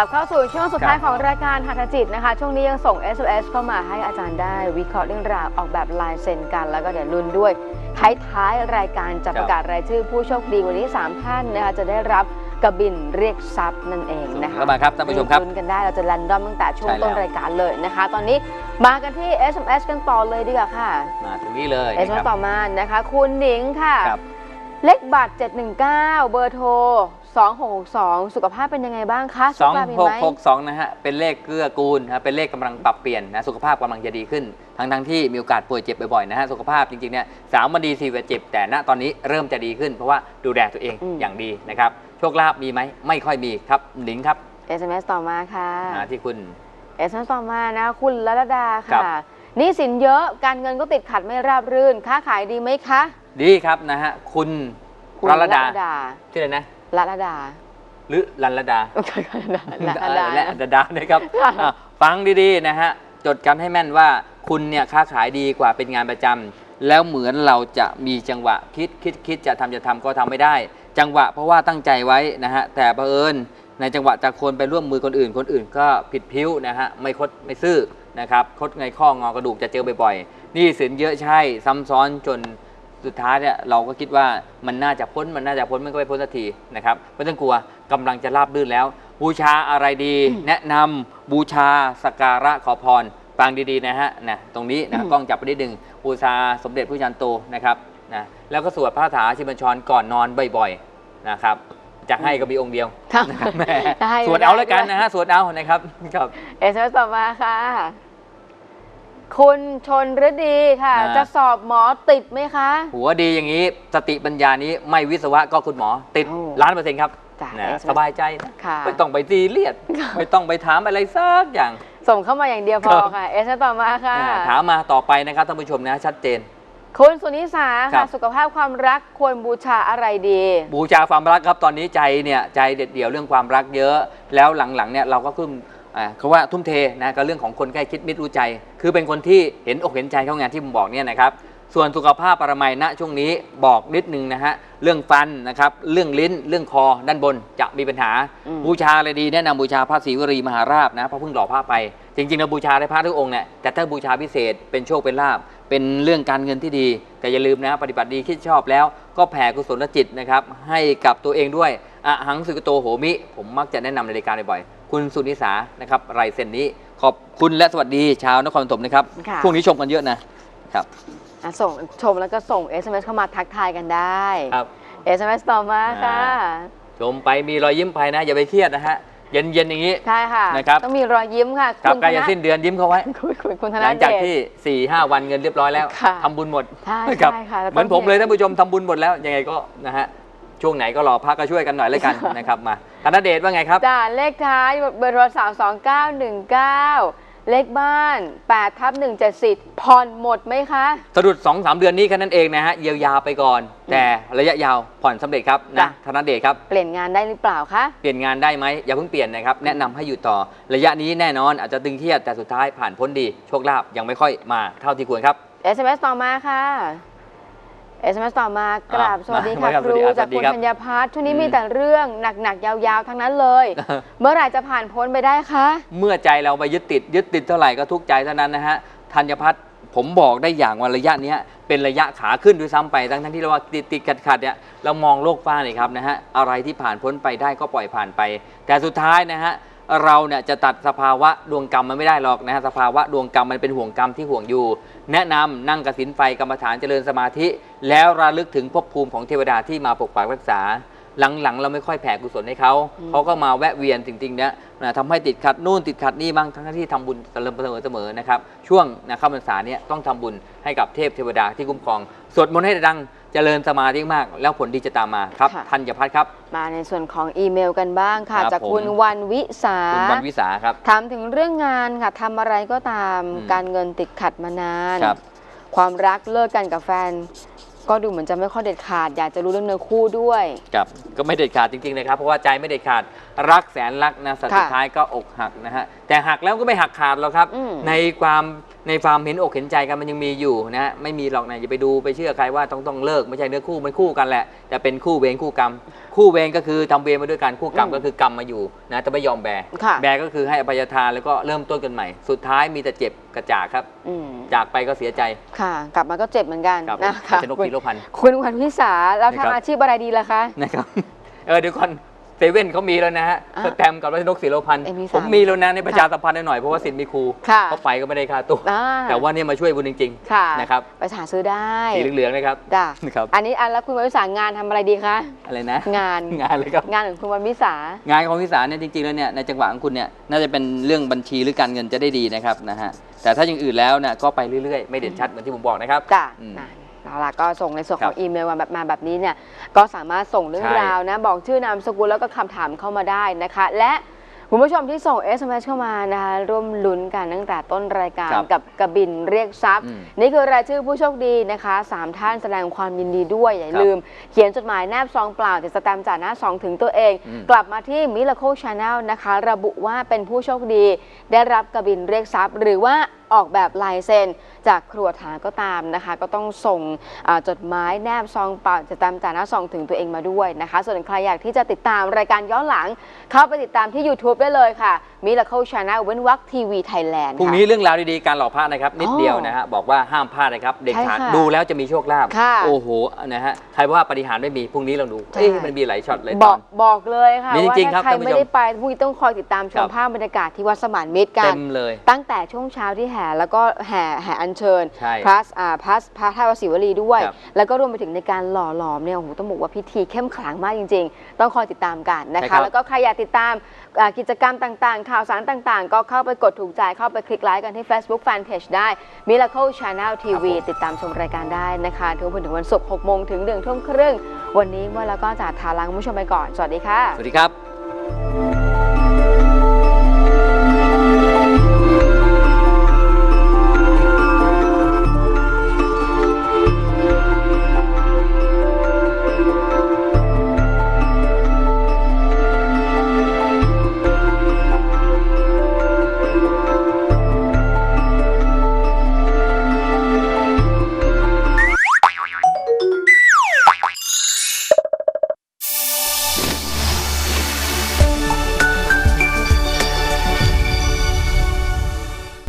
ลับเข้าสู่ช่วงสุดท้ายครับของรายการหัตถจิตนะคะ ช่วงนี้ยังส่ง SMS เข้ามาให้อาจารย์ได้วิเคราะห์เรื่องราวออกแบบลายเซ็นกัน แล้วก็เดี๋ยวลุ้นด้วยท้ายๆรายการจะประกาศรายชื่อผู้โชคดีวันนี้ 3 ท่านนะคะจะได้รับกระบินเรียกทรัพย์นั่นเองนะคะเข้ามาครับท่านผู้ชมครับลุ้นกันได้เราจะรันดอมตั้งแต่ช่วงใช่แล้วต้นรายการเลยนะคะ ตอนนี้มากันที่ SMS กันต่อเลยดีกว่าค่ะมาถึงนี้เลยเอสนะคมารับต่อมานะคะ คุณหนิงค่ะครับเลขบัตร 719 เบอร์โทร 2662 สุขภาพเป็นยังไงบ้างคะสองสุขภาพมีหกไหมหกสองนะฮะ เป็นเลขเกื้อกูลนะเป็นเลขกำลังปรับเปลี่ยนนะสุขภาพกำลังจะดีขึ้น ทั้งทั้งที่มีโอกาสป่วยเจ็บบ่อยๆนะฮะสุขภาพจริงๆเนี่ยสามวันดีสี่วันเจ็บ แต่ณตอนนี้เริ่มจะดีขึ้น เพราะว่าดูแลตัวเองอืม อย่างดีนะครับโชคลาภมีไหมไม่ค่อยมีครับหนิงครับ SMS ต่อมาค่ะมาที่คุณ SMS ต่อมานะ คุณละลดาครัค่ะบ หนี่สินเยอะการเงินก็ติดขัดไม่ราบรื่น ค้าขายดีไหมคะดีครับนะฮะคุณคุณรัลดาดาชื่ออะไรนะ ละลดา หรือรัลดาละลดา และดาดานะครับค่ะอะฟังดีๆนะฮะจดกันให้แม่นว่าคุณเนี่ยค้าขายดีกว่าเป็นงานประจำแล้วเหมือนเราจะมีจังหวะคิดคิดคิดจะทำจะทำก็ทำไม่ได้ จังหวะเพราะว่าตั้งใจไว้นะฮะแต่บังเอิญในจังหวะจะควรไปร่วมมือคนอื่น คนอื่นก็ผิดพิ้วนะฮะไม่คดไม่ซื่อนะครับคดไงข้องอกระดูกจะเจอบ่อยๆหนี่สินเยอะใช่ซ้ำซ้อนจน สุดท้ายเนี่ยเราก็คิดว่ามันน่าจะพ้นมันน่าจะพ้นมันก็ไม่พ้นสักทีนะครับไม่ต้องกลัวกำลังจะราบรื่นแล้ว บูชาอะไรดี แนะนำบูชาสกการะขอพรฟังดีๆนะฮะนะตรงนี้นะอืมกล้องจับไปนิดหนึ่งบูชาสมเด็จพระจันทร์โตนะครับนะแล้วก็สวดพระคาถาชิมญชรก่อนนอนบ่อยๆนะครับจะให้ก็มีองค์เดียวครับนะครับแหมได้สวดเอาแล้วกันได้นะฮะสวดเอานะครับครับ SMS ต่อมาค่ะ คุณชนฤดีค่ะอ่าจะสอบหมอติดไหมคะ หัวดีอย่างนี้สติปัญญานี้ไม่วิศวะก็คุณหมอ ติดโอ้ล้านเปอร์เซ็นต์ครับจ้ะนะ SMS สบายใจนะค่ะ ไม่ต้องไปซีเรียสไม่ต้องไปถามอะไรสักอย่าง ส่งเข้ามาอย่างเดียวพอค่ะ SMS ต่อมาค่ะ อ่าถามมาต่อไปนะครับท่านผู้ชมนะชัดเจน คุณสุนิสาครัค่ะ บ สุขภาพความรักควรบูชาอะไรดี บูชาความรักครับตอนนี้ใจเนี่ยใจเด็ดเดี่ยวเรื่องความรักเยอะ แล้วหลังๆเนี่ยเราก็ขึ้นอ่า เขาว่าทุ่มเทนะกับเรื่องของคนใกล้คิดมิตรรู้ใจ คือเป็นคนที่เห็นอกเห็นใจเขางานที่ผมบอกเนี่ยนะครับส่วนสุขภาพปรมัยณช่วงนี้บอกนิดนึงนะฮะเรื่องฟันนะครับเรื่องลิ้นเรื่องคอด้านบนจะมีปัญหาอืมบูชาอะไรดีแนะนำบูชาพระศรีวรีมหาราชนะเพราะเพิ่งหล่อพระไป จริงๆเราบูชาได้พระทุกองค์เนี่ยแต่ถ้าบูชาพิเศษเป็นโชคเป็นลาบเป็นเรื่องการเงินที่ดี แต่อย่าลืมนะปฏิบัติดีคิดชอบแล้ว ก็แผ่กุศลจิตนะครับให้กับตัวเองด้วยอะหังสุกโตโหมิ ผมมักจะแนะนำในรายการบ่อยๆ คุณสุนิสานะครับไรเซนนี้ขอบคุณและสวัสดีชาวนครปฐมนะครับค่ะพวกนี้ชมกันเยอะนะครับอะส่งชมแล้วก็ส่ง SMS เข้ามาทักทายกันได้ ครับ SMS ต่อมาค่ะ อ่า ชมไปมีรอยยิ้มไปนะ อย่าไปเครียดนะฮะเย็นๆอย่างนี้ ใช่ค่ะ นะครับ ต้องมีรอยยิ้มค่ะครับณใกล้ธจะนสิ้นเดือนยิ้มเขาไว้ คุณคุณคุณธหนาลังเดจากช ที่4ี่ห้าวันเงินเรียบร้อยแล้วค่ะทำบุญหมดใช่ครับใช่ค่ะแล้วเหมือนผมต้องเลยท่านผู้ชมทำบุญหมดแล้วยังไงก็นะฮะ ช่วงไหนก็รอพักก็ช่วยกันหน่อยแล้วกันนะครับมาธนเดชว่าไงครับ จ้าเลขท้ายเบอร์โทรศัพท์2919 เลขบ้าน8ทับ170ผ่อนหมดไหมคะ สะดุด2อสเดือนนี้แค่นั้นเองนะฮะเยียวยาไปก่อน แต่ระยะยาวผ่อนสำเร็จครับจ้ะนะธนเดชครับ เปลี่ยนงานได้หรือเปล่าคะ เปลี่ยนงานได้ไหมอย่าเพิ่งเปลี่ยนนะครับ แนะนำให้อยู่ต่อระยะนี้แน่นอนอาจจะตึงเครียดแต่สุดท้ายผ่านพ้นดี โชคลาภยังไม่ค่อยมาเท่าที่ควรครับ SMS ต่อมาค่ะ SMS ต่อมากราบอ่าสวัสดีมาค่ะครับครูสวัสดีครับจากสวัสดีคุณครับธัญพัฒน์ช่วงนี้อืมมีแต่เรื่องหนักๆ ยาวๆ ทั้งนั้นเลย เมื่อไหร่จะผ่านพ้นไปได้คะ เมื่อใจเราไปยึดติด ยึดติดเท่าไหร่ก็ทุกข์ใจเท่านั้นนะฮะธัญพัฒน์ผมบอกได้อย่างว่าระยะเนี้ยเป็นระยะขาขึ้นด้วยซ้ำไปทั้งทั้งที่เราว่าติดติดขัดขัดๆเนี่ยเรามองโลกฟ้าเลยครับนะฮะอะไรที่ผ่านพ้นไปได้ก็ปล่อยผ่านไป แต่สุดท้ายนะฮะเราเนี่ยจะตัดสภาวะดวงกรรมมันไม่ได้หรอกนะฮะสภาวะดวงกรรมมันเป็นห่วงกรรมที่ห่วงอยู่ แนะนำนั่งกสินไฟกรรมฐานเจริญสมาธิ แล้วระลึกถึงภพภูมิของเทวดาที่มาปกปักรักษา หลังๆ เราไม่ค่อยแผ่กุศลให้เขาอืมเขาก็มาแวะเวียนจริงๆเนี่ยนะทำให้ติดขัดนู่นติดขัดนี่บ้างทั้งที่ทำบุญเสมอเสมอๆนะครับช่วงนะเข้าพรรษาเนี่ยต้องทำบุญให้กับเทพเทวดาที่คุ้มครองสวดมนต์ให้ดัง เจริญสมาธิมาก แล้วผลดีจะตามมาครับค่ะธัญพัฒน์ครับ มาในส่วนของอีเมลกันบ้างค่ะ ครับจากคุณผม วันวิสาคุณวันวิสาครับ ถามถึงเรื่องงานค่ะทำอะไรก็ตามอืม การเงินติดขัดมานาน ครับ ความรักเลิกกันกับแฟน ก็ดูเหมือนจะไม่ค่อยเด็ดขาด อยากจะรู้เรื่องเนื้อคู่ด้วย ครับก็ไม่เด็ดขาดจริงๆนะครับ เพราะว่าใจไม่เด็ดขาดรักแสนรักนะสุดค่ะท้ายก็อกหักนะฮะ แต่หักแล้วก็ไม่หักขาดหรอกครับ อืม ในความในความเห็นอกเห็นใจกันมันยังมีอยู่นะฮะไม่มีหรอกนะอย่าไปดูไปเชื่อใครว่าต้องต้องเลิกไม่ใช่เนื้อคู่มันคู่กันแหละแต่เป็นคู่เวรคู่กรรม คู่เวรก็คือทำเวรมาด้วยกันคู่กรรมอืมก็คือกรรมมาอยู่นะแต่ไม่ยอมแบค่ะ แบก็คือให้อภัยทานแล้วก็เริ่มต้นกันใหม่ สุดท้ายมีแต่เจ็บกระจากครับ อืมจากไปก็เสียใจค่ะ กลับมาก็เจ็บเหมือนกันกับนะคะชนกพีโรพันธ์ คุณขวัญพิสาแล้วนะครับ ทำอาชีพอะไรดีล่ะคะ นะครับ เออเดี๋ยวก่อน เซเว่นเขามีแล้วนะฮะอะสแตมป์กับรัชนกศิโรพันธ์เอ็มพีสามผมมีแล้วนะในประชาสัมพันธ์หน่อยเพราะว่าสิทธิ์มีครูค่ะเขาไปก็ไม่ได้ค่าตัวอ่า แต่ว่าเนี่ยมาช่วยบุญจริงค่ะนะครับไปหาซื้อได้ๆสีเหลืองๆนะครับจ้ะนะครับอันนี้อันแล้วคุณวันวิสางานทำอะไรดีคะอะไรนะ งาน งานเลยครับ งานของคุณวันวิสา งานของพิสารเนี่ยจริงๆแล้วเนี่ยในจังหวะของคุณเนี่ยน่าจะเป็นเรื่องบัญชีหรือการเงินจะได้ดีนะครับนะฮะแต่ถ้าอย่างอื่นแล้วเนี่ยก็ไปเรื่อยๆ ไม่เด่นชัดเหมือนที่ผมบอกนะครับจ้ะอืม นะ เอาล่ะก็ส่งในส่วนขครัองบอีเมลมาแบบมาแบบนี้เนี่ยก็สามารถส่งเรื่องใช่ราวนะ บอกชื่อนามสกุลแล้วก็คำถามเข้ามาได้นะคะ และคุณผู้ชมที่ส่ง SMS เข้ามานะคะร่วมลุ้นกันตั้งแต่ต้นรายการครับกับกระบินเรียกทรัพย์ อืมนี่คือรายชื่อผู้โชคดีนะคะสามท่านแสดงความยินดีด้วย อย่าครับลืม เขียนจดหมายแนบซองเปล่าติดสแตมป์จากหน้าซองถึงตัวเอง อืม กลับมาที่ Miracle Channel นะคะ ระบุว่าเป็นผู้โชคดี ได้รับกระบินเรียกทรัพย์ หรือว่า ออกแบบลายเซ็นจากครัวฐานก็ตามนะคะ ก็ต้องส่งอ่าจดหมายแนบซองเปล่าจะตามจากหน้าซองถึงตัวเองมาด้วยนะคะ ส่วนใครอยากที่จะติดตามรายการย้อนหลัง เข้าไปติดตามที่ YouTube ได้เลยค่ะ Miracle Channel เว้นวักทีวีไทยแลนด์พรุ่งนี้เรื่องราวดีๆ การหลอกพระนะครับ นิดเดียวนะฮะบอกว่าห้ามพลาดนะครับ เด็กขาดใช่ค่ะดูแล้วจะมีโชคลาภค่ะ โอ้โหนะฮะใครว่าปฏิหารย์ไม่มีพรุ่งนี้เราดูใช่เอ๊ะมันมีหลายช็อตเลยบตออกนบอกเลยค่ะ มีจว่าริงๆครับถ้าใครท่านผู้ชมไม่ได้ไปพรุ่งนี้ต้องคอยติดตามชครัมบ ภาพบรรยากาศที่วัดสมานมิตรกัเต็น มเลย ตั้งแต่ช่วงเช้าที่แห่แล้วก็แห่แห่อัญเชิญใช่พระอ่าพระพระท่าวศิวลีด้วย ครับแล้วก็รวมไปถึงในการหล่อหลอมเนี่ยโอ้โหต้องบอกว่าพิธีเข้มขลังมากจริง ๆ ต้องคอยติดตามกันนะใช่ครัคะ บ แล้วก็ใครอยากติดตามอ่ากิจกรรมต่างๆ ข่าวสารต่างๆ ก็เข้าไปกดถูกใจเข้าไปคลิกไลค์กันที่ Facebook Fanpage ได้ Miracle Channel TV ติดตามชมรายการได้นะคะทุกวันถึงวันศุกร์6โมงถึง1ทุ่มครึ่งวันนี้เมื่อแล้วก็จะทาลาคุณผู้ชมไปก่อนสวัสดีค่ะ สวัสดีครับ